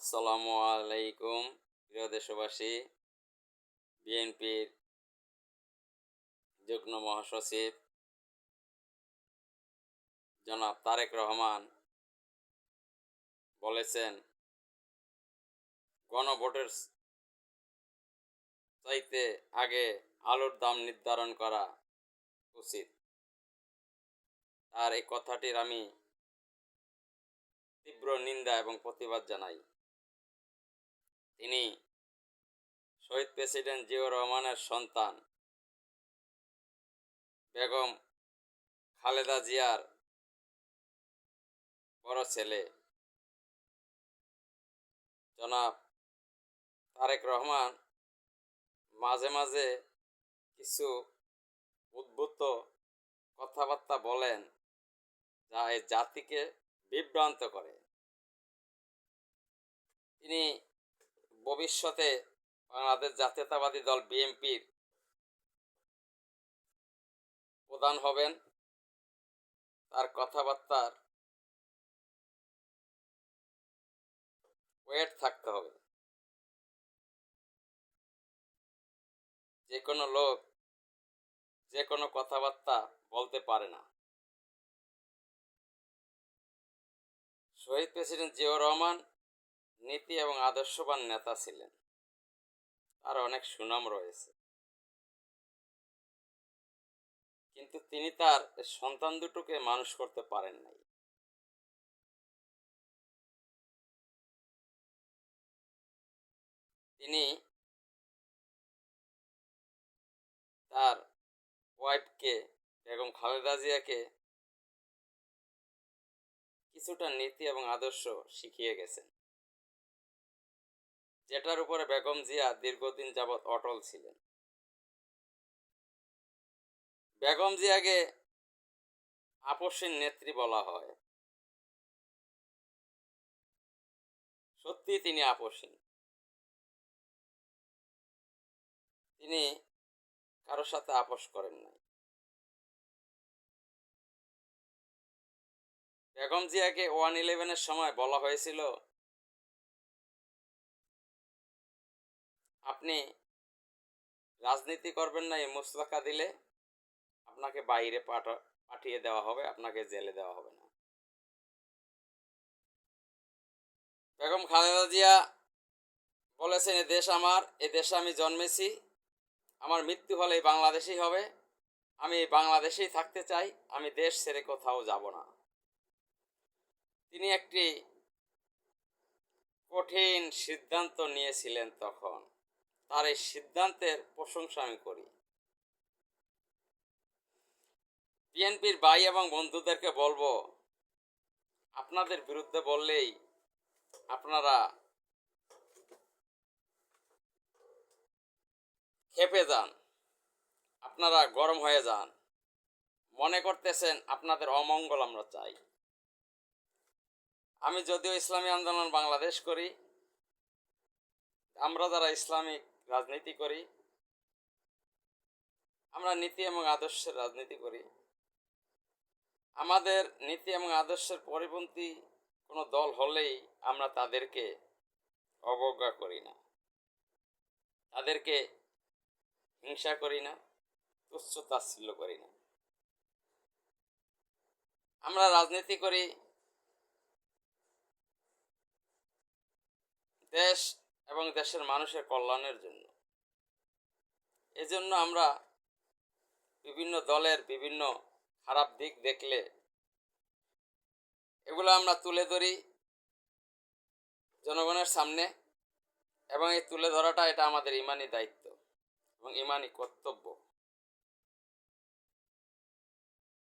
আসসালামু আলাইকুম প্রিয় দেশবাসী, বিএনপির যুগ্ম মহাসচিব জনাব তারেক রহমান বলেছেন, গণভোটের চাইতে আগে আলুর দাম নির্ধারণ করা উচিত। আর এই কথাটির আমি তীব্র নিন্দা এবং প্রতিবাদ জানাই। তিনি শহীদ প্রেসিডেন্ট জিয়াউর রহমানের সন্তান। বেগম খালেদা জিয়ার বড় ছেলে। জনাব তারেক রহমান মাঝে মাঝে কিছু উদ্ভূত কথাবার্তা বলেন, যা এই জাতিকে বিভ্রান্ত করে। তিনি ভবিষ্যতে বাংলাদেশ জাতীয়তাবাদী দল বিএনপির প্রধান হবেন। তার কথাবার্তার ওয়েট থাকতে হবে। যে কোনো লোক যে কোনো কথাবার্তা বলতে পারে না। শহীদ প্রেসিডেন্ট জিয়াউর রহমান নীতি এবং আদর্শবান নেতা ছিলেন। তার অনেক সুনাম রয়েছে। কিন্তু তিনি তার সন্তান দুটোকে মানুষ করতে পারেন নাই। তিনি তার ওয়াইফকে, বেগম খালেদা জিয়াকে কিছুটা নীতি এবং আদর্শ শিখিয়ে গেছেন। যেটার উপরে বেগম জিয়া দীর্ঘদিন যাবৎ অটল ছিলেন। বেগম জিয়াকে আপসীন নেত্রী বলা হয়। সত্যি তিনি আপসীন। তিনি কারোর সাথে আপোষ করেন নাই। বেগম জিয়াকে ওয়ান ইলেভেনের সময় বলা হয়েছিল আপনি রাজনীতি করবেন না, এই মুসলাকা দিলে আপনাকে বাইরে পাঠা, পাঠিয়ে দেওয়া হবে, আপনাকে জেলে দেওয়া হবে না। বেগম খালেদা জিয়া বলেছেন, এ দেশ আমার, এ দেশে আমি জন্মেছি, আমার মৃত্যু হলে বাংলাদেশেই হবে, আমি বাংলাদেশেই থাকতে চাই, আমি দেশ ছেড়ে কোথাও যাব না। তিনি একটি কঠিন সিদ্ধান্ত নিয়েছিলেন তখন। তার এই সিদ্ধান্তের প্রশংসা আমি করি। বিএনপির ভাই এবং বন্ধুদেরকে বলব, আপনাদের বিরুদ্ধে বললেই আপনারা খেপে যান, আপনারা গরম হয়ে যান। মনে করতেছেন আপনাদের অমঙ্গল আমরা চাই। আমি যদিও ইসলামী আন্দোলন বাংলাদেশ করি, আমরা যারা ইসলামিক রাজনীতি করি। আমরা নীতি এবং আদর্শের রাজনীতি করি। আমাদের নীতি এবং আদর্শের পরিপন্থী কোনো দল হলেই আমরা তাদেরকে অবজ্ঞা করি না। তাদেরকে হিংসা করি না, তুচ্ছ তাচ্ছিল্য করি না। আমরা রাজনীতি করি। দেশ এবং দেশের মানুষের কল্যাণের জন্য। এজন্য আমরা বিভিন্ন দলের বিভিন্ন খারাপ দিক দেখলে এগুলো আমরা তুলে ধরি জনগণের সামনে এবং এই তুলে ধরাটা এটা আমাদের ইমানি দায়িত্ব এবং ইমানি কর্তব্য।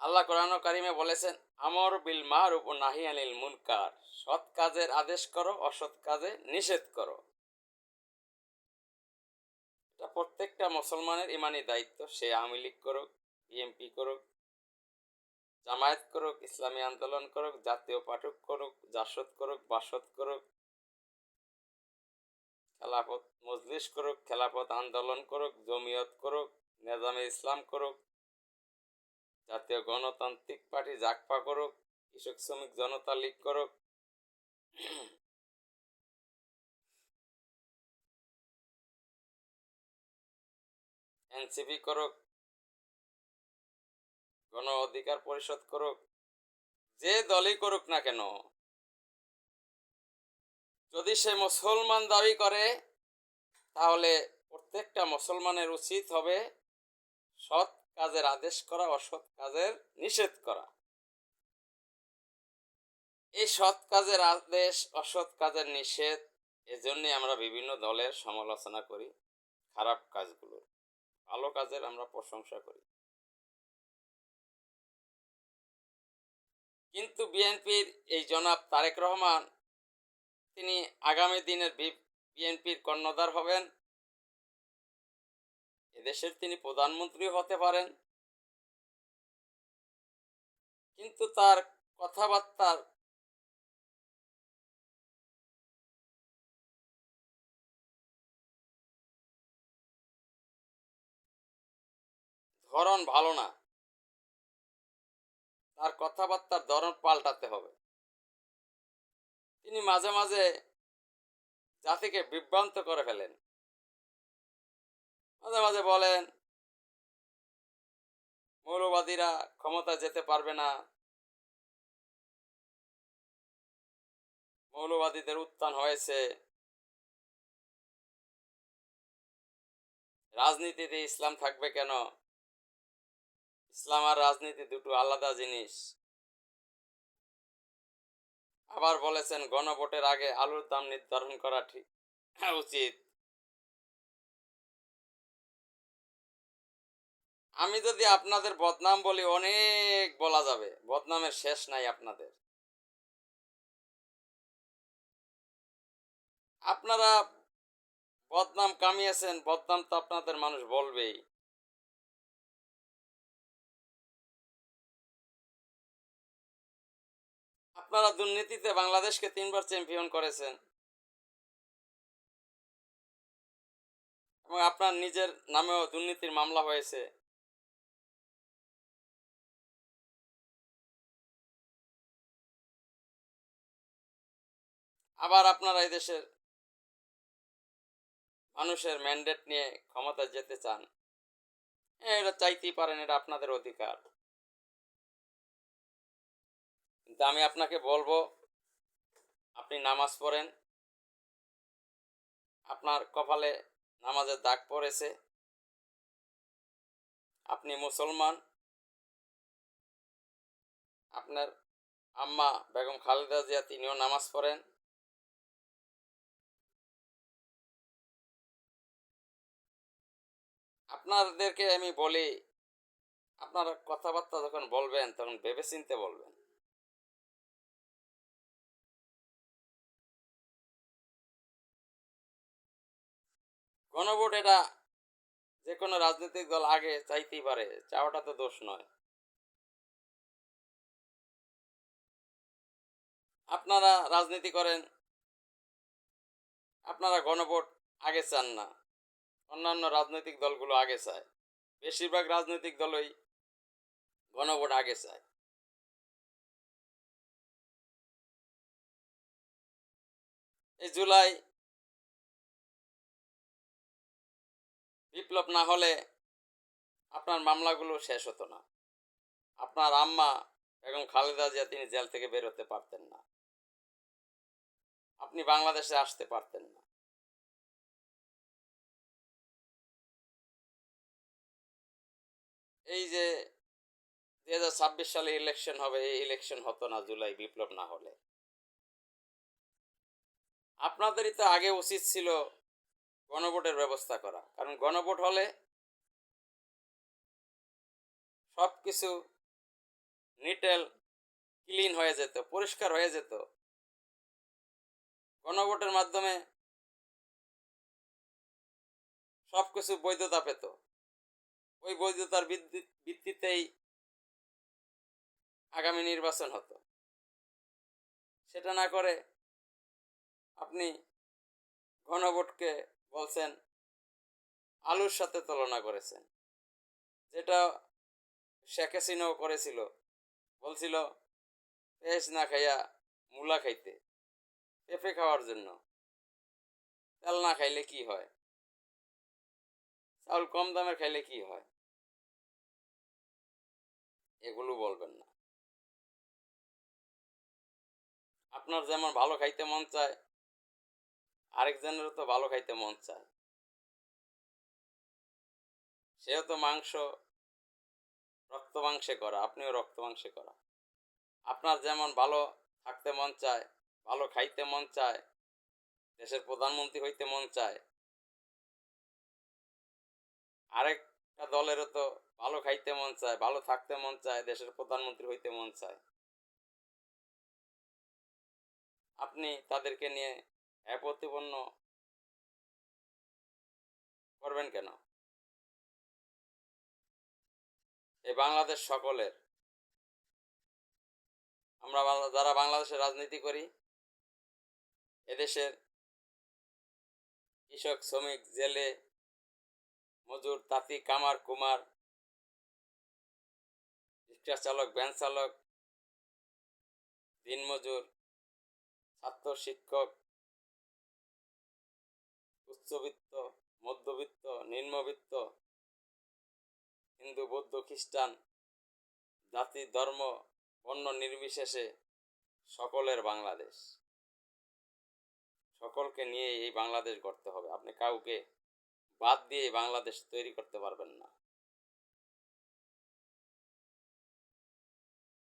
আল্লাহ কোরআন কারিমে বলেছেন, আমর বিল মারুফ ও নাহি আনিল মুনকার। সৎ কাজের আদেশ করো, অসৎ কাজে নিষেধ করো। এটা প্রত্যেকটা মুসলমানের ইমানি দায়িত্ব। সে আওয়ামী লীগ করুক বিএমপি করুক, জামায়াত করুক, ইসলামী আন্দোলন করুক, জাতীয় পাঠক করুক, জাসদ করুক, বাসদ করুক, খেলাফত মজলিস করুক, খেলাফত আন্দোলন করুক, জমিয়ত করুক, নেজামে ইসলাম করুক, জাতীয় গণতান্ত্রিক পার্টি জাকপা করুক, কৃষক শ্রমিক জনতা লীগ করুক এনসিপি করুক, গণ অধিকার পরিষদ করুক, যে দলই করুক না কেন, যদি সে মুসলমান দাবি করে, তাহলে প্রত্যেকটা মুসলমানের উচিত হবে সৎ কাজের আদেশ করা, অসৎ কাজের নিষেধ করা। এই সৎ কাজের আদেশ, অসৎ কাজের নিষেধ এজন্য আমরা বিভিন্ন দলের সমালোচনা করি, খারাপ কাজগুলো ভালো কাজের আমরা প্রশংসা করি। কিন্তু বিএনপির এই জনাব তারেক রহমান, তিনি আগামী দিনের বিএনপির কর্ণধার হবেন। এদেশের তিনি প্রধানমন্ত্রী হতে পারেন। কিন্তু তার কথাবার্তার ধরন ভালো না। তার কথাবার্তার ধরন পাল্টাতে হবে। তিনি মাঝে মাঝে জাতিকে বিভ্রান্ত করে ফেলেন। মাঝে মাঝে বলেন, মৌলবাদীরা ক্ষমতা যেতে পারবে না। মৌলবাদীদের উত্থান হয়েছে। রাজনীতিতে ইসলাম থাকবে কেন? ইসলাম আর রাজনীতি দুটো আলাদা জিনিস। আবার বলেছেন, গণভোটের আগে আলুর দাম নির্ধারণ করা ঠিক। উচিত। আমি যদি আপনাদের বদনাম বলি, অনেক বলা যাবে। বদনামের শেষ নাই আপনাদের। আপনারা বদনাম কামিয়েছেন, বদনাম তো আপনাদের মানুষ বলবেই। আপনারা দুর্নীতিতে বাংলাদেশকে তিনবার চ্যাম্পিয়ন করেছেন। এবং আপনার নিজের নামেও দুর্নীতির মামলা হয়েছে। আবার আপনারা এই দেশের মানুষের ম্যান্ডেট নিয়ে ক্ষমতা যেতে চান। এটা চাইতেই পারেন এটা আপনাদের অধিকার। কিন্তু আমি আপনাকে বলব, আপনি নামাজ পড়েন। আপনার কপালে নামাজের দাগ পড়েছে। আপনি মুসলমান। আপনার আম্মা বেগম খালেদা জিয়া, তিনিও নামাজ পড়েন। আপনাদেরকে আমি বলি, আপনারা কথাবার্তা যখন বলবেন, তখন ভেবে চিনতে বলবেন। গণভোট এটা যে কোনো রাজনৈতিক দল আগে চাইতেই পারে, চাওয়াটা তো দোষ নয়। আপনারা রাজনীতি করেন, আপনারা গণভোট আগে চান না, অন্যান্য রাজনৈতিক দলগুলো আগে চায়। বেশিরভাগ রাজনৈতিক দলই গণভোট আগে চায়। এই জুলাই বিপ্লব না হলে আপনার মামলাগুলো শেষ হতো না। আপনার আম্মা এবং খালেদা জিয়া তিনি জেল থেকে বেরোতে পারতেন না। আপনি বাংলাদেশে আসতে পারতেন না। এই যে দুই হাজার ছাব্বিশ সালে ইলেকশন হবে, এই ইলেকশন হতো না জুলাই, বিপ্লব না হলে। আপনাদেরই তো আগে উচিত ছিল গণভোটের ব্যবস্থা করা। কারণ গণভোট হলে সব কিছু নিটেল, ক্লিন হয়ে যেত, পরিষ্কার হয়ে যেত। গণভোটের মাধ্যমে সব কিছু বৈধতা পেত। ওই বৈধতার ভিত্তিতেই আগামী নির্বাচন হতো। সেটা না করে আপনি গণভোটকে বলছেন, আলুর সাথে তুলনা করেছেন। যেটা শেখ হাসিনাও করেছিল। বলছিল, পেঁয়াজ না খাইয়া মূলা খাইতে, পেঁপে খাওয়ার জন্য। তেল না খাইলে কি হয়? চাউল কম দামের খাইলে কি হয়? এগুলো বলবেন না। আপনার যেমন ভালো খাইতে মন চায় আরেকজনেরও তো ভালো খাইতে মন চায়। সেও তো মাংস, রক্ত মাংসে করা, আপনিও রক্ত মাংসে করা। আপনার যেমন ভালো থাকতে মন চায়, ভালো খাইতে মন চায়, দেশের প্রধানমন্ত্রী হইতে মন চায়, আরেকটা দলেরও তো ভালো খাইতে মন চায়, ভালো থাকতে মন চায়, দেশের প্রধানমন্ত্রী হইতে মন চায়। আপনি তাদেরকে নিয়ে প্রতিপন্ন করবেন কেন? এই বাংলাদেশ সকলের। আমরা যারা বাংলাদেশে রাজনীতি করি, এদেশের কৃষক, শ্রমিক, জেলে, মজুর, তাঁতি, কামার, কুমার রিক্সা চালক, ভ্যান চালক, দিনমজুর, ছাত্র, শিক্ষক উচ্চবিত্ত, মধ্যবিত্ত, নিম্নবিত্ত, হিন্দু, বৌদ্ধ, খ্রিস্টান, জাতি, ধর্ম, বর্ণ নির্বিশেষে সকলের বাংলাদেশ। সকলকে নিয়ে এই বাংলাদেশ গড়তে হবে। আপনি কাউকে বাদ দিয়ে বাংলাদেশ তৈরি করতে পারবেন না।